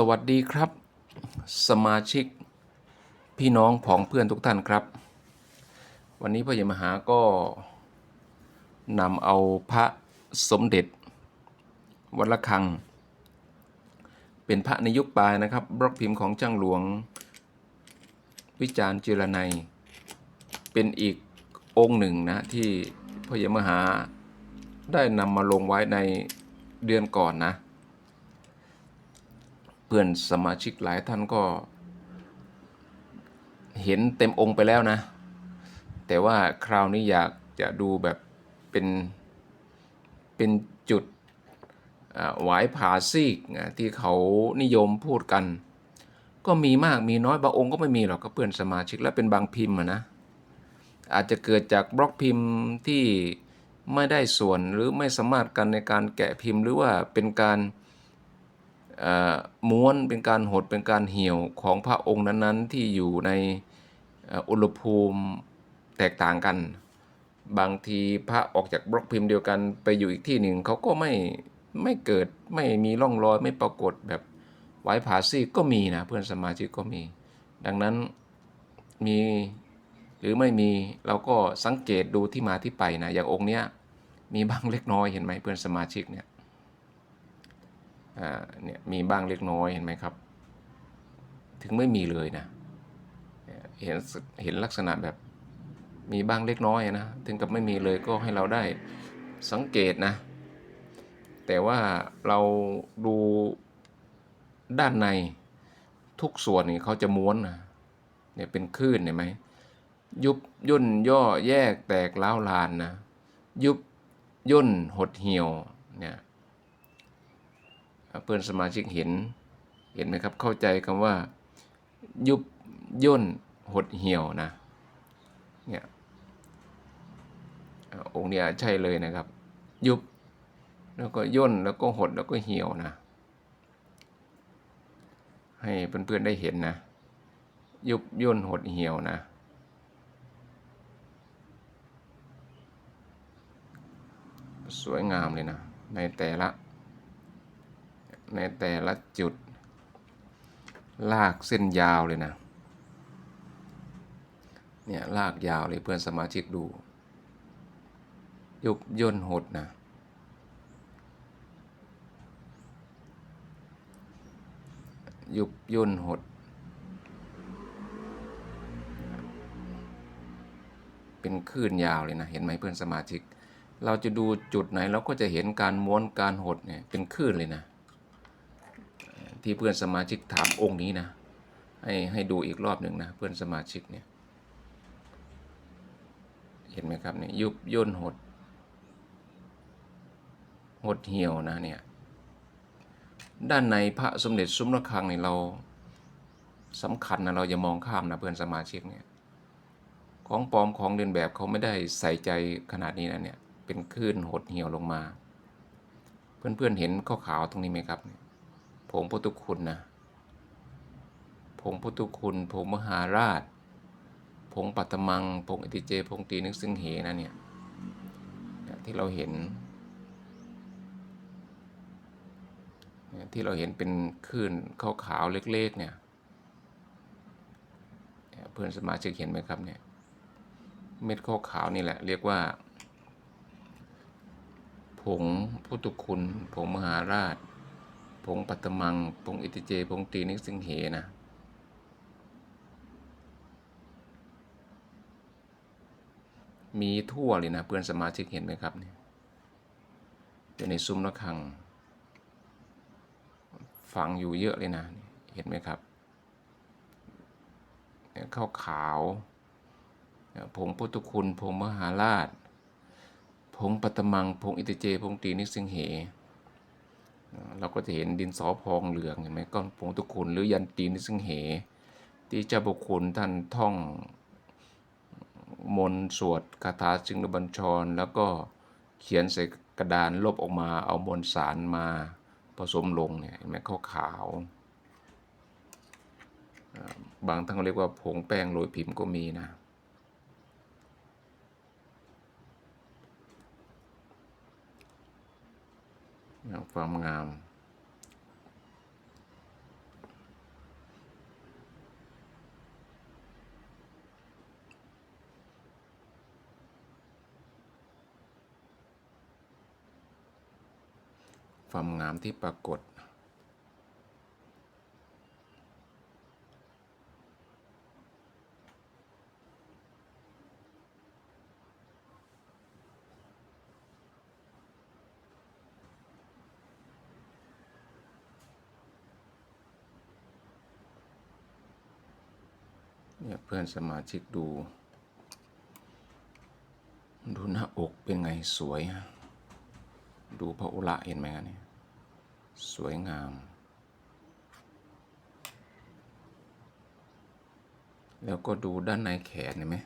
สวัสดีครับ สมาชิกพี่น้องผองเพื่อนทุกท่านครับ วันนี้พ่อใหญ่มหาก็นำเอาพระสมเด็จ วัดระฆัง เป็นพระในยุคปลายนะครับ บล็อกพิมพ์ของจ้างหลวง วิจารณ์จิรนัย เป็นอีกองค์หนึ่งนะที่พ่อใหญ่มหาได้นำมาลงไว้ในเดือนก่อนนะ เพื่อนสมาชิกหลายท่านก็ เห็นเต็มองค์ไปแล้วนะ แต่ว่าคราวนี้อยากจะดูแบบเป็นเป็นจุดหวายผาซีกอะที่เขานิยมพูดกัน ก็มีมากมีน้อยบางองค์ก็ไม่มีหรอกก็เพื่อนสมาชิกและเป็นบางพิมพ์นะอาจจะเกิดจากบล็อกพิมพ์ที่ไม่ได้ส่วนหรือไม่สามารถกันในการแกะพิมพ์ หรือว่าเป็นการ ม้วนเป็นการหดเป็นการเหี่ยวของพระองค์นั้นๆ ที่อยู่ในอุณหภูมิแตกต่างกัน บางทีพระออกจากบล็อกพิมพ์เดียวกันไปอยู่อีกที่หนึ่งเขาก็ไม่ไม่เกิดไม่มีร่องรอยไม่ปรากฏแบบไว้ผาซีกก็มีนะเพื่อนสมาชิกก็มี ดังนั้นมีหรือไม่มีเราก็สังเกตดูที่มาที่ไปนะอย่างองค์เนี้ยมีบ้างเล็กน้อยเห็นไหมเพื่อนสมาชิกเนี่ย เนี่ยมีบ้างเล็กน้อยเห็นไหมครับ ถึงไม่มีเลยนะเห็นเห็นลักษณะแบบมีบ้างเล็กน้อยนะถึงกับไม่มีเลยก็ให้เราได้สังเกตนะ แต่ว่าเราดูด้านในทุกส่วนนี่เขาจะม้วนนะเนี่ยเป็นคลื่นเห็นไหมยุบย่นย่อแยกแตกเล้าลานนะยุบย่นหดเหี่ยวเนี่ย เพื่อนสมาชิกเห็นเห็นไหมครับเข้าใจคำว่ายุบย่นหดเหี่ยวนะเนี่ยองค์เนี้ยใช่เลยนะครับ ยุบแล้วก็ย่นแล้วก็หดแล้วก็เหี่ยวนะ ให้เพื่อนๆได้เห็นนะ ยุบย่นหดเหี่ยวนะ สวยงามเลยนะ ในแต่ละ ในแต่ละจุด ลากเส้นยาวเลยนะ เนี่ย ลากยาวเลยเพื่อนสมาชิกดู ยุบย่นหดนะ ยุบย่นหด เป็นคลื่นยาวเลยนะ เห็นไหมเพื่อนสมาชิกเราจะดูจุดไหนเราก็จะเห็นการม้วนการหดเนี่ยเป็นคลื่นเลยนะ ที่เพื่อนสมาชิกถามองค์นี้นะ ให้ให้ดูอีกรอบหนึ่งนะเพื่อนสมาชิกเนี่ย เห็นไหมครับเนี่ยยุบย่นหด หดเหี่ยวนะเนี่ย ด้านในพระสมเด็จซุ้มระฆังเนี่ยเราสำคัญนะเราอย่ามองข้ามนะเพื่อนสมาชิกเนี่ยของปลอมของเลียนแบบเขาไม่ได้ใส่ใจขนาดนี้นะเนี่ยเป็นคลื่นหดเหี่ยวลงมา เพื่อนๆเห็นข้อขาวตรงนี้ไหมครับเนี่ย ผงพุทธคุณนะผงพุทธคุณผงมหาราชผงปัตตมังผงอิติเจผงตีนึกซึ่งเหนะเนี่ยเนี่ยที่เราเห็น ที่เราเห็นเป็นคลื่นขาวๆเล็กๆเนี่ยเพื่อนสมาชิกเห็นไหมครับเนี่ยเม็ดขาวๆนี่แหละเรียกว่า ผงพุทธคุณ ผงมหาราช ผงปัตมัง ผงอิติเจ ผงตีนิสิงเหนะ มีทั่วเลยนะ เพื่อนสมาชิกเห็นไหมครับเนี่ยอยู่ในซุ้มระฆัง ฝังอยู่เยอะเลยนะ เห็นไหมครับเนี่ยข้าวขาว ผงพุทธคุณ ผงมหาราช ผงปัตมัง ผงอิติเจ ผงตีนิสิงเห เราก็จะเห็นดินสอพองเหลืองเห็นไหมก้อนผงตุคุณหรือยันตีนิซึ่งเห ที่เจ้าบุคคลท่านท่องมนสวดคาถาจึงบัญชร แล้วก็เขียนใส่กระดานลบออกมาเอามนสารมาผสมลงเนี่ยเห็นไหมขาวขาวบางท่านเรียกว่าผงแป้งโรยพิมพ์ก็มีนะ ความงาม ความงามที่ปรากฏ เนี่ยเพื่อนสมาชิกดู ดูหน้าอกเป็นไงสวยฮะดูพระอุระเห็นไหมครับเนี่ยสวยงาม แล้วก็ดูด้านในแขนเห็นไหม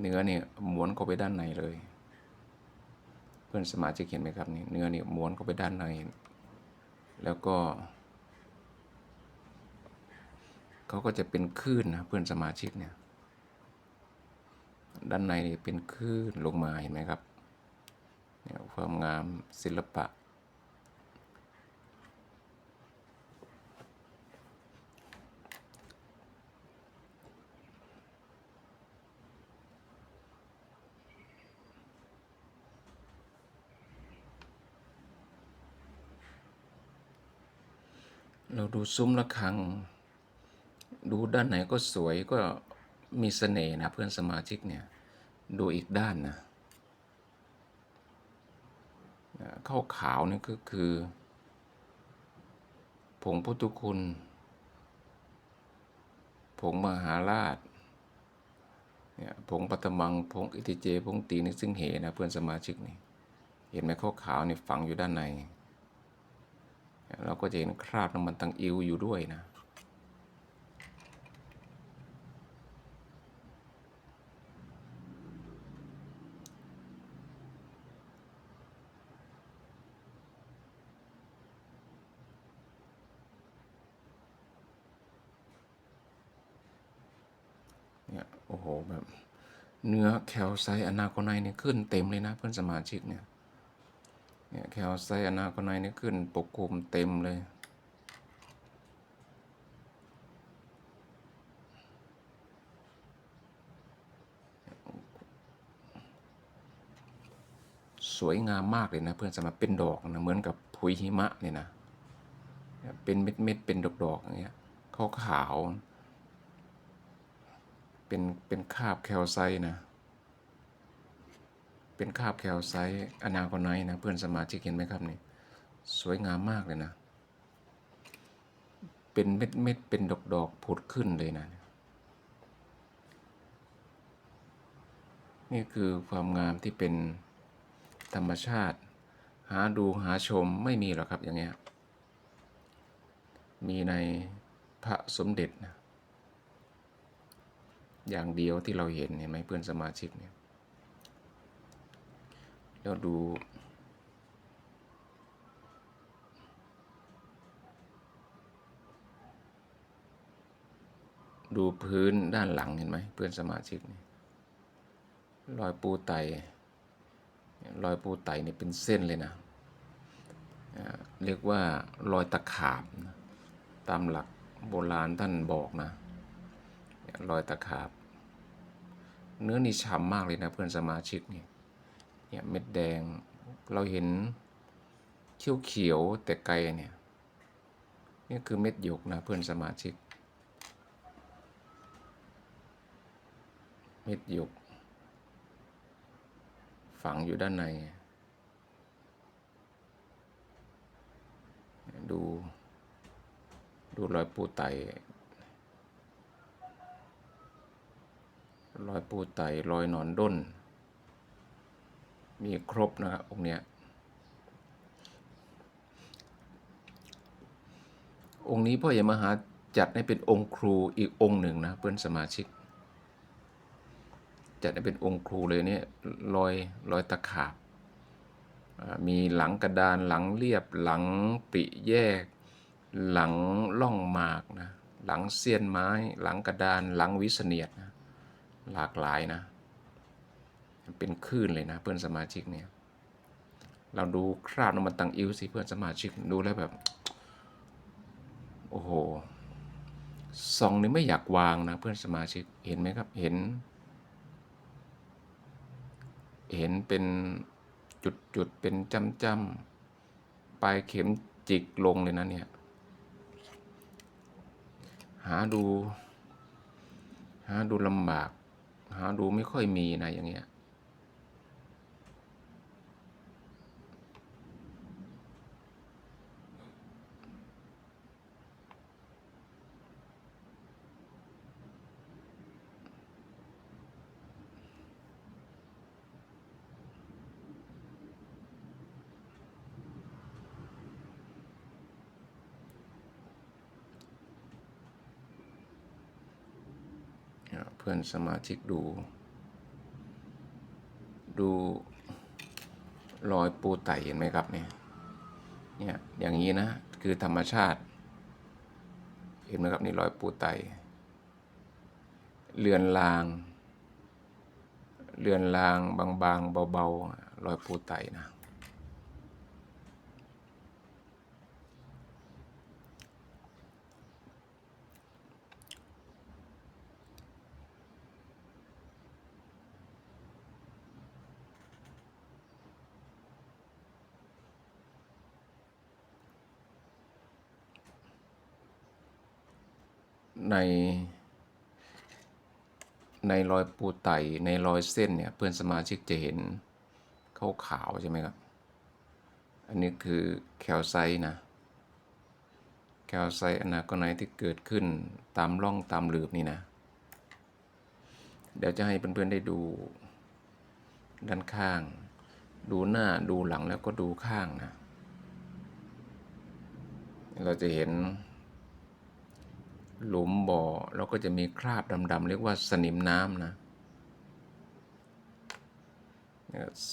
เนื้อเนี่ยม้วนเข้าไปด้านในเลย เพื่อนสมาชิกเห็นไหมครับนี่เนื้อเนี่ยม้วนเข้าไปด้านใน แล้วก็ เขาก็จะเป็นคลื่นนะเพื่อนสมาชิกเนี่ย ด้านในเป็นคลื่นลงมาเห็นไหมครับเนี่ยความงามศิลปะ เราดูซุ้มระฆัง ดูด้านไหนก็สวยก็มีเสน่ห์นะเพื่อนสมาชิกเนี่ย ดูอีกด้านนะข้าวขาวนี่ก็คือ ผงพุทธคุณ ผงมหาราชเนี่ยผงปัตมัง ผงอิติเจ ผงตีนิซึ่งเหนะเพื่อนสมาชิกนี่ เห็นไหมข้าวขาวนี่ฝังอยู่ด้านใน เราก็จะเห็นคราบน้ำมันตังอิวอยู่ด้วยนะ อ้โหแบบ เนื้อแคลไซต์อนาโคไนเนี่ยขึ้นเต็มเลยนะเพื่อนสมาชิกเนี่ยเนี่ยแคลไซต์อนาโคไนเนี่ยขึ้นปกคลุมเต็มเลยสวยงามมากเลยนะเพื่อนสมาเป็นดอกนะเหมือนกับผุยหิมะเนี่ยนะ เป็นเม็ดเม็ดเป็นดอกดอกๆอย่างเงี้ยขาวขาว เป็นเป็นคาบแคลไซนะ เป็นคาบแคลไซอนาคไนท์นะเพื่อนสมาชิกเห็นไหมครับนี่สวยงามมากเลยนะ เป็นเม็ดเม็ดเป็นดอกดอกผุดขึ้นเลยนะ นี่คือความงามที่เป็นธรรมชาติ หาดูหาชมไม่มีหรอกครับอย่างเงี้ย มีในพระสมเด็จนะ อย่างเดียวที่เราเห็นเห็นไหมเพื่อนสมาชิกเนี่ยแล้วดูดูพื้นด้านหลังเห็นไหมเพื่อนสมาชิกนี่รอยปูไตรอยปูไตนี่เป็นเส้นเลยนะอ่าเรียกว่ารอยตะขาบ ตามหลักโบราณท่านบอกนะ รอยตะขาบ เนื้อนี่ฉ่ำมากเลยนะเพื่อนสมาชิกนี่เนี่ยเม็ดแดงเราเห็นเขียวเขียวแต่ไกลเนี่ยนี่คือเม็ดหยกนะเพื่อนสมาชิก เม็ดหยก ฝังอยู่ด้านใน ดู ดูรอยปูไต รอยปูไตรอยหนอนด้น มีครบนะครับองค์เนี้ย องค์นี้พ่อใหญ่มหาจัดให้เป็นองค์ครูอีกองค์หนึ่งนะเพื่อนสมาชิก จัดให้เป็นองค์ครูเลยเนี่ยรอยรอยตะขาบมีหลังกระดานหลังเรียบหลังปิแยก หลังล่องหมากนะหลังเสี้ยนไม้ หลังกระดานหลังวิเนียดนะ หลากหลายนะ เป็นคลื่นเลยนะเพื่อนสมาชิกเนี่ย เราดูคราบน้ำมันตังอิวสิเพื่อนสมาชิกดูแล้วแบบ โอ้โหซองนี้ไม่อยากวางนะเพื่อนสมาชิกเห็นไหมครับ เห็น เห็นเป็นจุดจุดเป็นจำจำปลายเข็มจิกลงเลยนะเนี่ย หาดู หาดูลำบาก หาดูไม่ค่อยมีนะอย่างเงี้ย เพื่อนสมาชิกดู ดูรอยปูไตเห็นไหมครับเนี่ยเนี่ยอย่างนี้นะคือธรรมชาติ เห็นไหมครับนี่รอยปูไตเลือนลาง เลือนลางบางๆเบาๆรอยปูไตนะ ใน ในรอยปูไตในรอยเส้นเนี่ยเพื่อนสมาชิกจะเห็นขาวขาวใช่ไหมครับ อันนี้คือแคลไซต์นะแคลไซต์อนาโกไนที่เกิดขึ้นตามร่องตามหลืบนี่นะ เดี๋ยวจะให้เพื่อนๆได้ดูด้านข้าง ดูหน้าดูหลังแล้วก็ดูข้างนะ เราจะเห็น หลุมบ่อแล้วก็จะมีคราบดำๆเรียกว่าสนิมน้ำนะ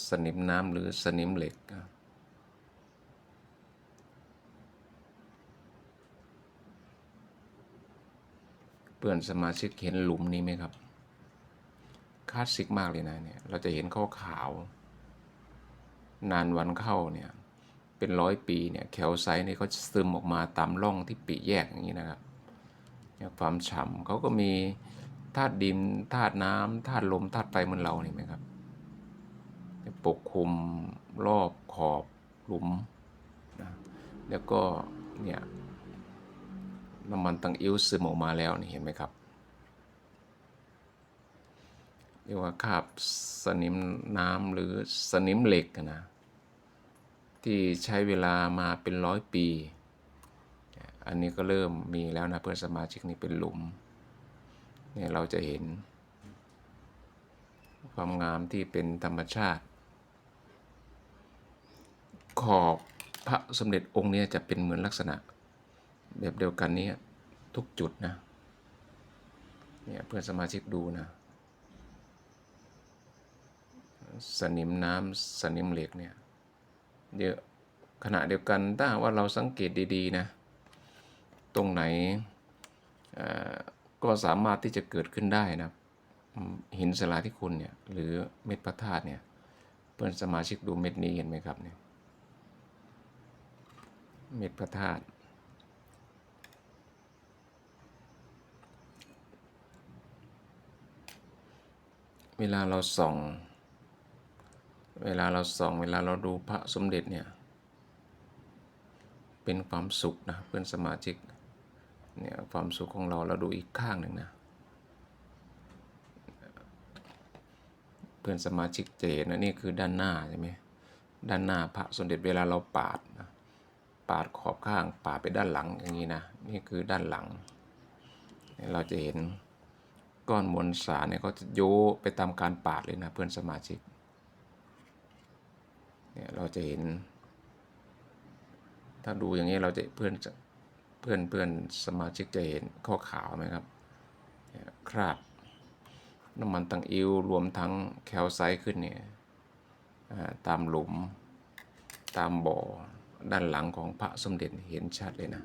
สนิมน้ำหรือสนิมเหล็ก เพื่อนสมาชิกเห็นหลุมนี้ไหมครับคลาสสิกมากเลยนะเนี่ยเราจะเห็นขาวขาว นานวันเข้าเนี่ยเป็นร้อยปีเนี่ยแคลไซต์นี่เขาซึมออกมาตามร่องที่ปีแยกอย่างนี้นะครับ ความฉ่ำเขาก็มีธาตุดินธาตุน้ำธาตุลมธาตุไฟเหมือนเรานี่ไหมครับปกคลุมรอบขอบหลุมนะแล้วก็เนี่ยน้ำมันตังอิ้วซึมออกมาแล้วนี่เห็นไหมครับเรียกว่าคาบสนิมน้ำหรือสนิมเหล็กนะที่ใช้เวลามาเป็นร้อยปี อันนี้ก็เริ่มมีแล้วนะเพื่อนสมาชิกนี่เป็นหลุมเนี่ยเราจะเห็น ความงามที่เป็นธรรมชาติ ขอบพระสมเด็จองค์นี้จะเป็นเหมือนลักษณะ แบบเดียวกันนี้ทุกจุดนะเนี่ยเพื่อนสมาชิกดูนะ สนิมน้ำสนิมเหล็กเนี่ยเยอะขณะเดียวกันถ้าว่าเราสังเกตดี ๆ นะ ตรงไหนเอ่อก็สามารถที่จะเกิดขึ้นได้นะหินสลาที่คุณเนี่ยหรือเม็ดพระธาตุเนี่ยเพื่อนสมาชิกดูเม็ดนี้เห็นไหมครับเนี่ยเม็ดพระธาตุเวลาเราส่อง เวลาเราส่อง เวลาเราดูพระสมเด็จเนี่ย เป็นความสุขนะเพื่อนสมาชิก เนี่ยความสุขของเราเราดูอีกข้างหนึ่งนะ เพื่อนสมาชิกเห็นนะนี่คือด้านหน้าใช่ไหมด้านหน้าพระสมเด็จเวลาเราปาดนะปาดขอบข้างปาดไปด้านหลังอย่างนี้นะนี่คือด้านหลัง เราจะเห็นก้อนมวลสารเนี่ยเขาจะโยไปตามการปาดเลยนะเพื่อนสมาชิกเนี่ยเราจะเห็น ถ้าดูอย่างนี้เราจะเพื่อน เพื่อนเพื่อนสมาชิกจะเห็นข้อขาวไหมครับ คราบน้ำมันตังอิวรวมทั้งแคลไซต์ขึ้นเนี่ยตามหลุมตามบ่อด้านหลังของพระสมเด็จเห็นชัดเลยนะ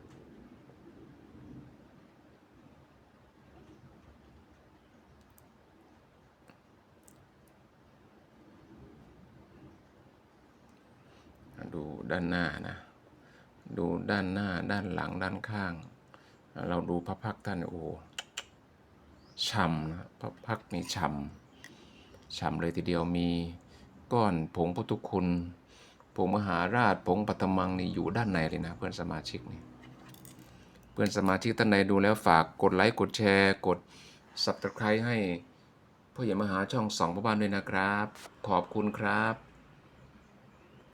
ดูด้านหน้านะ ดูด้านหน้าด้านหลังด้านข้าง เราดูพระพักท่านโอ้โหฉ่ำนะพระพักตร์นี่ฉ่ำฉ่ำเลยทีเดียวมีก้อนผงพุทธคุณผงมหาราชผงปัตมังนี่อยู่ด้านในเลยนะ เพื่อนสมาชิกนี่เพื่อนสมาชิกท่านใดดูแล้วฝากกดไลค์กดแชร์ กด subscribe ให้พ่อใหญ่มหาช่องสองพ่อบ้านด้วยนะครับ ขอบคุณครับ